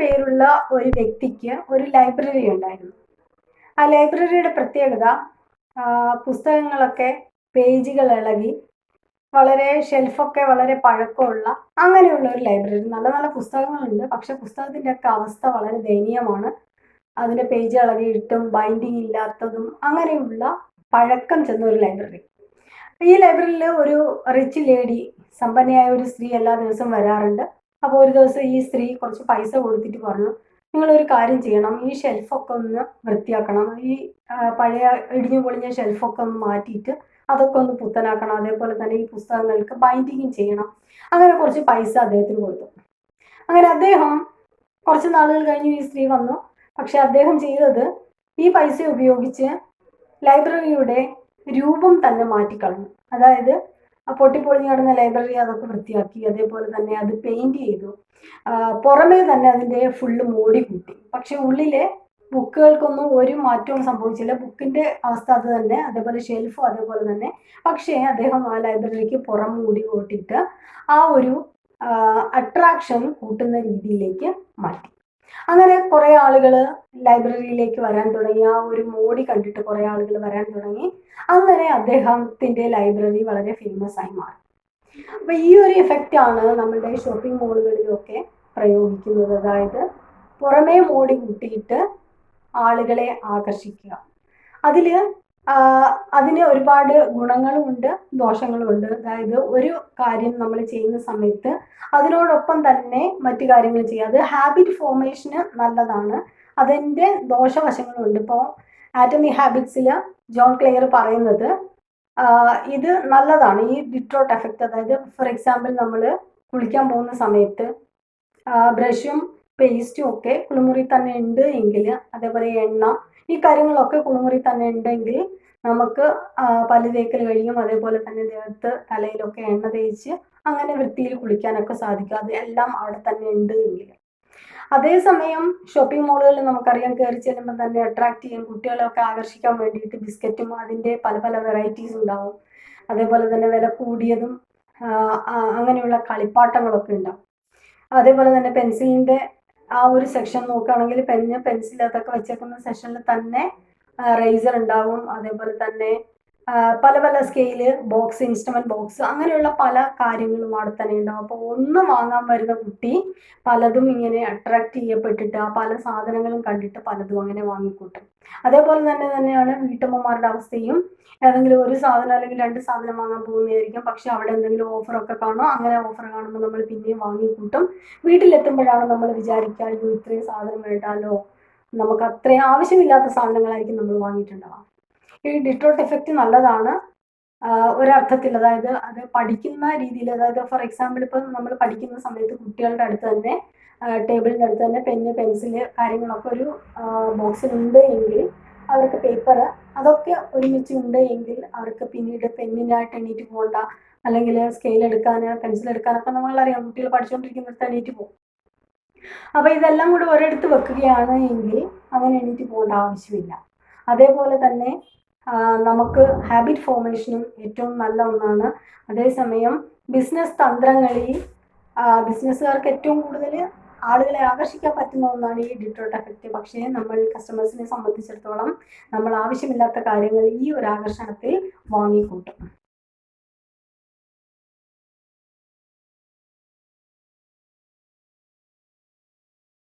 പേരുള്ള ഒരു വ്യക്തിക്ക് ഒരു ലൈബ്രറി ഉണ്ടായിരുന്നു. ആ ലൈബ്രറിയുടെ പ്രത്യേകത പുസ്തകങ്ങളൊക്കെ പേജുകൾ ഇളകി വളരെ ഷെൽഫൊക്കെ വളരെ പഴക്കമുള്ള അങ്ങനെയുള്ള ഒരു ലൈബ്രറി. നല്ല നല്ല പുസ്തകങ്ങളുണ്ട്. പക്ഷെ പുസ്തകത്തിന്റെ ഒക്കെ അവസ്ഥ വളരെ ദയനീയമാണ്. അതിന്റെ പേജ് ഇളകിയിട്ടും ബൈൻഡിങ് ഇല്ലാത്തതും അങ്ങനെയുള്ള പഴക്കം ചെന്ന ഒരു ലൈബ്രറി. ഈ ലൈബ്രറിയിൽ ഒരു റിച്ച് ലേഡി സമ്പന്നയായ ഒരു സ്ത്രീ എല്ലാ ദിവസവും വരാറുണ്ട്. അപ്പോൾ ഒരു ദിവസം ഈ സ്ത്രീ കുറച്ച് പൈസ കൊടുത്തിട്ട് പറഞ്ഞു നിങ്ങളൊരു കാര്യം ചെയ്യണം ഈ ഷെൽഫൊക്കെ ഒന്ന് വൃത്തിയാക്കണം. ഈ പഴയ ഇടിഞ്ഞു പൊളിഞ്ഞ ഷെൽഫൊക്കെ ഒന്ന് മാറ്റിയിട്ട് അതൊക്കെ ഒന്ന് പുത്തനാക്കണം. അതേപോലെ തന്നെ ഈ പുസ്തകങ്ങൾക്ക് ബൈൻഡിങ്ങും ചെയ്യണം. അങ്ങനെ കുറച്ച് പൈസ അദ്ദേഹത്തിന് കൊടുത്തു. അങ്ങനെ അദ്ദേഹം കുറച്ച് നാളുകൾ കഴിഞ്ഞ് ഈ സ്ത്രീ വന്നു. പക്ഷെ അദ്ദേഹം ചെയ്തത് ഈ പൈസ ഉപയോഗിച്ച് ലൈബ്രറിയുടെ രൂപം തന്നെ മാറ്റിക്കളഞ്ഞു. അതായത് പൊട്ടിപ്പൊളിഞ്ഞ് കിടന്ന ലൈബ്രറി അതൊക്കെ വൃത്തിയാക്കി അതേപോലെ തന്നെ അത് പെയിന്റ് ചെയ്തു. പുറമേ തന്നെ അതിന്റെ ഫുള്ള് മോടി കൂട്ടി. പക്ഷെ ഉള്ളിലെ ബുക്കുകൾക്കൊന്നും ഒരു മാറ്റവും സംഭവിച്ചില്ല. ബുക്കിന്റെ അവസ്ഥ അത് തന്നെ അതേപോലെ ഷെൽഫും അതേപോലെ തന്നെ. പക്ഷേ അദ്ദേഹം ആ ലൈബ്രറിക്ക് പുറം മൂടി കൂട്ടിയിട്ട് ആ ഒരു അട്രാക്ഷൻ കൂട്ടുന്ന രീതിയിലേക്ക് മാറ്റി. അങ്ങനെ കുറേ ആളുകൾ ലൈബ്രറിയിലേക്ക് വരാൻ തുടങ്ങി. ആ ഒരു മോടി കണ്ടിട്ട് കുറേ ആളുകൾ വരാൻ തുടങ്ങി. അങ്ങനെ അദ്ദേഹത്തിന്റെ ലൈബ്രറി വളരെ ഫേമസ് ആയി മാറി. അപ്പോൾ ഈ ഒരു എഫക്റ്റ് ആണ് നമ്മുടെ ഷോപ്പിംഗ് മോളുകളിലൊക്കെ പ്രയോഗിക്കുന്നത്. അതായത് പുറമേ മോടി കൂട്ടിയിട്ട് ആളുകളെ ആകർഷിക്കുക. അതിൽ അതിന് ഒരുപാട് ഗുണങ്ങളുമുണ്ട് ദോഷങ്ങളുമുണ്ട്. അതായത് ഒരു കാര്യം നമ്മൾ ചെയ്യുന്ന സമയത്ത് അതിനോടൊപ്പം തന്നെ മറ്റു കാര്യങ്ങൾ ചെയ്യുക അത് ഹാബിറ്റ് ഫോർമേഷന് നല്ലതാണ്. അതിന്റെ ദോഷവശങ്ങളുണ്ട് ഇപ്പോൾ ആറ്റമി ഹാബിറ്റ്സിൽ ജോൺ ക്ലെയർ പറയുന്നത് ഇത് നല്ലതാണ്. ഈ ഡിട്രോട്ട് എഫക്റ്റ് അതായത് ഫോർ എക്സാമ്പിൾ നമ്മൾ കുളിക്കാൻ പോകുന്ന സമയത്ത് ബ്രഷും പേസ്റ്റും ഒക്കെ കുളിമുറി തന്നെ ഉണ്ട് എങ്കിൽ അതേപോലെ എണ്ണ ഈ കാര്യങ്ങളൊക്കെ കുളിമുറി തന്നെ ഉണ്ടെങ്കിൽ നമുക്ക് പല്ല് തേക്കൽ കഴിയും. അതേപോലെ തന്നെ ദേഹത്ത് തലയിലൊക്കെ എണ്ണ തേച്ച് അങ്ങനെ വൃത്തിയിൽ കുളിക്കാനൊക്കെ സാധിക്കും. അത് എല്ലാം അവിടെ തന്നെ ഉണ്ട് എങ്കിൽ. അതേസമയം ഷോപ്പിംഗ് മാളുകളിൽ നമുക്കറിയാം കയറി ചെല്ലുമ്പോൾ തന്നെ അട്രാക്ട് ചെയ്യും. കുട്ടികളെയൊക്കെ ആകർഷിക്കാൻ വേണ്ടിയിട്ട് ബിസ്ക്കറ്റും അതിന്റെ പല പല വെറൈറ്റീസ് ഉണ്ടാവും. അതേപോലെ തന്നെ വില കൂടിയതും അങ്ങനെയുള്ള കളിപ്പാട്ടങ്ങളൊക്കെ ഉണ്ടാവും. അതേപോലെ തന്നെ പെൻസിലിന്റെ ആ ഒരു സെക്ഷൻ നോക്കുകയാണെങ്കിൽ പെന്ന് പെൻസിൽ അതൊക്കെ വെച്ചേക്കുന്ന സെക്ഷനിൽ തന്നെ റേസർ ഉണ്ടാവും. അതേപോലെ തന്നെ പല പല സ്കെയിൽ ബോക്സ് ഇൻസ്ട്രുമെന്റ് ബോക്സ് അങ്ങനെയുള്ള പല കാര്യങ്ങളും അവിടെ തന്നെ ഉണ്ടാവും. അപ്പോൾ ഒന്ന് വാങ്ങാൻ വരുന്ന കുട്ടി പലതും ഇങ്ങനെ അട്രാക്ട് ചെയ്യപ്പെട്ടിട്ട് ആ പല സാധനങ്ങളും കണ്ടിട്ട് പലതും അങ്ങനെ വാങ്ങിക്കൂട്ടും. അതേപോലെ തന്നെ തന്നെയാണ് വീട്ടമ്മമാരുടെ അവസ്ഥയും. ഏതെങ്കിലും ഒരു സാധനം അല്ലെങ്കിൽ രണ്ട് സാധനം വാങ്ങാൻ പോകുന്നതായിരിക്കും. പക്ഷെ അവിടെ എന്തെങ്കിലും ഓഫറൊക്കെ കാണും. അങ്ങനെ ഓഫർ കാണുമ്പോൾ നമ്മൾ പിന്നെയും വാങ്ങിക്കൂട്ടും. വീട്ടിലെത്തുമ്പോഴാണ് നമ്മൾ വിചാരിക്കുക ഇത്രയും സാധനം വേണ്ടാലോ. നമുക്ക് അത്രയും ആവശ്യമില്ലാത്ത സാധനങ്ങളായിരിക്കും നമ്മൾ വാങ്ങിയിട്ടുണ്ടാവുക. ഈ ഡിട്രോട്ട് എഫക്റ്റ് നല്ലതാണ്. ഒരർത്ഥത്തിൽ അതായത് അത് പഠിക്കുന്ന രീതിയിൽ അതായത് ഫോർ എക്സാമ്പിൾ ഇപ്പം നമ്മൾ പഠിക്കുന്ന സമയത്ത് കുട്ടികളുടെ അടുത്ത് തന്നെ ടേബിളിന്റെ അടുത്ത് തന്നെ പെന്ന് പെൻസിൽ കാര്യങ്ങളൊക്കെ ഒരു ബോക്സിൽ ഉണ്ട് എങ്കിൽ അവർക്ക് പേപ്പർ അതൊക്കെ ഒരുമിച്ച് ഉണ്ട് എങ്കിൽ അവർക്ക് പിന്നീട് പെന്നിനായിട്ട് എണീറ്റ് പോകണ്ട അല്ലെങ്കിൽ സ്കെയിൽ എടുക്കാൻ പെൻസിൽ എടുക്കാനൊക്കെ നമ്മളറിയാം കുട്ടികൾ പഠിച്ചുകൊണ്ടിരിക്കുന്നിടത്ത് എണീറ്റ് പോകും. അപ്പോൾ ഇതെല്ലാം കൂടി ഒരിടത്ത് വെക്കുകയാണ് എങ്കിൽ അങ്ങനെ എണീറ്റ് പോകേണ്ട ആവശ്യമില്ല. അതേപോലെ തന്നെ നമുക്ക് ഹാബിറ്റ് ഫോർമേഷനും ഏറ്റവും നല്ല ഒന്നാണ്. അതേസമയം ബിസിനസ് തന്ത്രങ്ങളിൽ ബിസിനസ്സുകാർക്ക് ഏറ്റവും കൂടുതൽ ആളുകളെ ആകർഷിക്കാൻ പറ്റുന്ന ഒന്നാണ് ഈ ഡിട്രോട്ട് എഫക്റ്റ് പക്ഷേ നമ്മൾ കസ്റ്റമേഴ്സിനെ സംബന്ധിച്ചിടത്തോളം നമ്മൾ ആവശ്യമില്ലാത്ത കാര്യങ്ങൾ ഈ ഒരു ആകർഷണത്തിൽ വാങ്ങിക്കൂട്ടും.